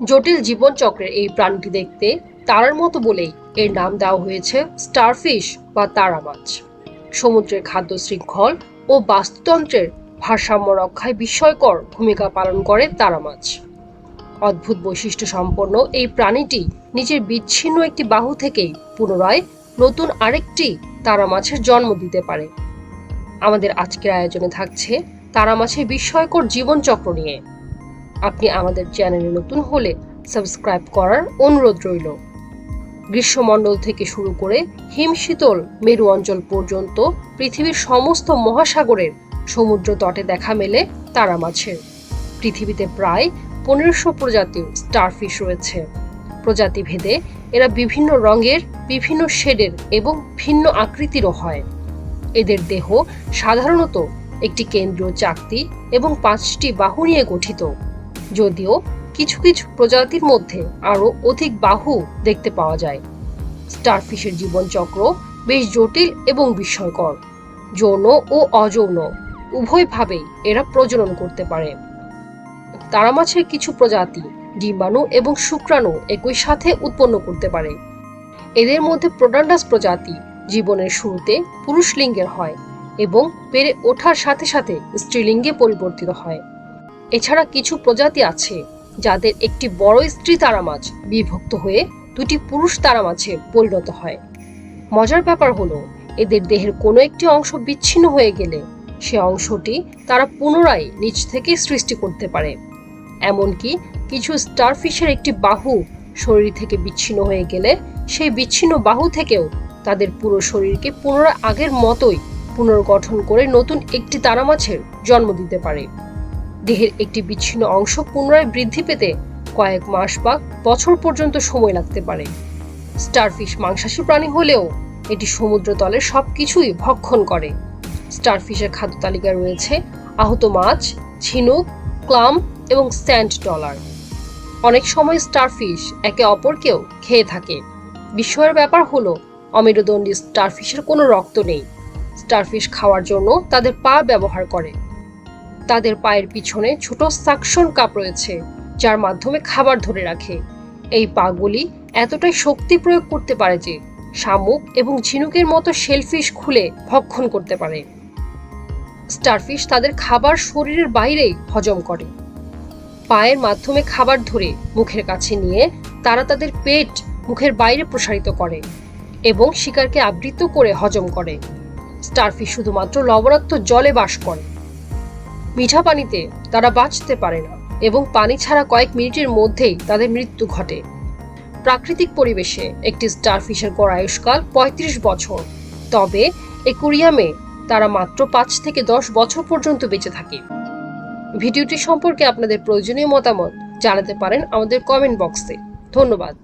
জটিল জীবনচক্রের এই প্রাণীটি দেখতে তারার মতো বলেই এর নাম দেওয়া হয়েছে স্টারফিশ বা তারা মাছ। সমুদ্রের খাদ্য শৃঙ্খল ও বাস্তুতন্ত্রের ভারসাম্য রক্ষায় বিস্ময়কর ভূমিকা পালন করে তারা মাছ। অদ্ভুত বৈশিষ্ট্য সম্পন্ন এই প্রাণীটি নিজের বিচ্ছিন্ন একটি বাহু থেকেই পুনরায় নতুন আরেকটি তারা মাছের জন্ম দিতে পারে। আমাদের আজকের আয়োজনে থাকছে তারা মাছের বিস্ময়কর জীবনচক্র নিয়ে। আপনি আমাদের চ্যানেলে নতুন হলে সাবস্ক্রাইব করার অনুরোধ রইল। গ্রীষ্মমণ্ডল থেকে শুরু করে হিমশীতল মেরু অঞ্চল পর্যন্ত পৃথিবীর সমস্ত মহাসাগরের সমুদ্র তটে দেখা মেলে তারা মাছের। পৃথিবীতে প্রায় পনেরোশো প্রজাতির স্টারফিশ রয়েছে। প্রজাতি ভেদে এরা বিভিন্ন রঙের, বিভিন্ন শেডের এবং ভিন্ন আকৃতিরও হয়। এদের দেহ সাধারণত একটি কেন্দ্রীয় চাকতি এবং পাঁচটি বাহু নিয়ে গঠিত। যদিও কিছু কিছু প্রজাতির মধ্যে আরও অধিক বাহু দেখতে পাওয়া যায়। স্টারফিশের জীবনচক্র বেশ জটিল এবং বিস্ময়কর। যৌন ও অযৌন উভয়ভাবেই এরা প্রজনন করতে পারে। তারা মাছের কিছু প্রজাতি ডিম্বাণু এবং শুক্রাণু একই সাথে উৎপন্ন করতে পারে। এদের মধ্যে প্রোডান্ডাস প্রজাতি জীবনের শুরুতে পুরুষ লিঙ্গের হয় এবং বেড়ে ওঠার সাথে সাথে স্ত্রীলিঙ্গে পরিবর্তিত হয়। এছাড়া কিছু প্রজাতি আছে যাদের একটি বড় স্ত্রী তারা মাছ, বিভক্ত হয়ে দুটি পুরুষ তারা মাছে পরিণত হয়। মজার ব্যাপার হলো, এদের দেহের কোনো একটি অংশ বিচ্ছিন্ন হয়ে গেলে সে অংশটি তারা পুনরায় নিচ থেকে সৃষ্টি করতে পারে। এমনকি কিছু স্টারফিশের একটি বাহু শরীর থেকে বিচ্ছিন্ন হয়ে গেলে সেই বিচ্ছিন্ন বাহু থেকেও তাদের পুরো শরীরকে পুনরায় আগের মতোই পুনর্গঠন করে নতুন একটি তারা মাছের জন্ম দিতে পারে। দেহের একটি বিচ্ছিন্ন অংশ পুনরায় বৃদ্ধি পেতে কয়েক মাস বা বছর পর্যন্ত সময় লাগতে পারে। স্টারফিশ মাংসাশী প্রাণী হলেও এটি সমুদ্র তলের সব কিছুই ভক্ষণ করে। স্টারফিশের খাদ্য তালিকায় রয়েছে আহত মাছ, ঝিনুক, ক্লাম এবং স্যান্ড ডলার। অনেক সময় স্টারফিশ একে অপরকেও খেয়ে থাকে। বিস্ময়ের ব্যাপার হলো, অমেরুদণ্ডী স্টারফিশের কোনো রক্ত নেই। স্টারফিশ খাওয়ার জন্য তাদের পা ব্যবহার করে। তাদের পায়ের পিছনে ছোট সাকশন কাপ রয়েছে, যার মাধ্যমে খাবার ধরে রাখে। এই পাগুলি এতটাই শক্তি প্রয়োগ করতে পারে যে শামুক এবং ঝিনুকের মতো শেলফিশ খুলে ভক্ষণ করতে পারে। স্টারফিশ তাদের খাবার শরীরের বাইরেই হজম করে। পায়ের মাধ্যমে খাবার ধরে মুখের কাছে নিয়ে তারা তাদের পেট মুখের বাইরে প্রসারিত করে এবং শিকারকে আবৃত করে হজম করে। স্টারফিশ শুধুমাত্র লবণাক্ত জলে বাস করে। মিঠা পানিতে তারা বাঁচতে পারে না এবং পানি ছাড়া কয়েক মিনিটের মধ্যেই তাদের মৃত্যু ঘটে। প্রাকৃতিক পরিবেশে একটি স্টারফিশের গড় আয়ুষ্কাল পঁয়ত্রিশ বছর। তবে একুরিয়ামে তারা মাত্র পাঁচ থেকে দশ বছর পর্যন্ত বেঁচে থাকে। ভিডিওটি সম্পর্কে আপনাদের প্রয়োজনীয় মতামত জানাতে পারেন আমাদের কমেন্ট বক্সে। ধন্যবাদ।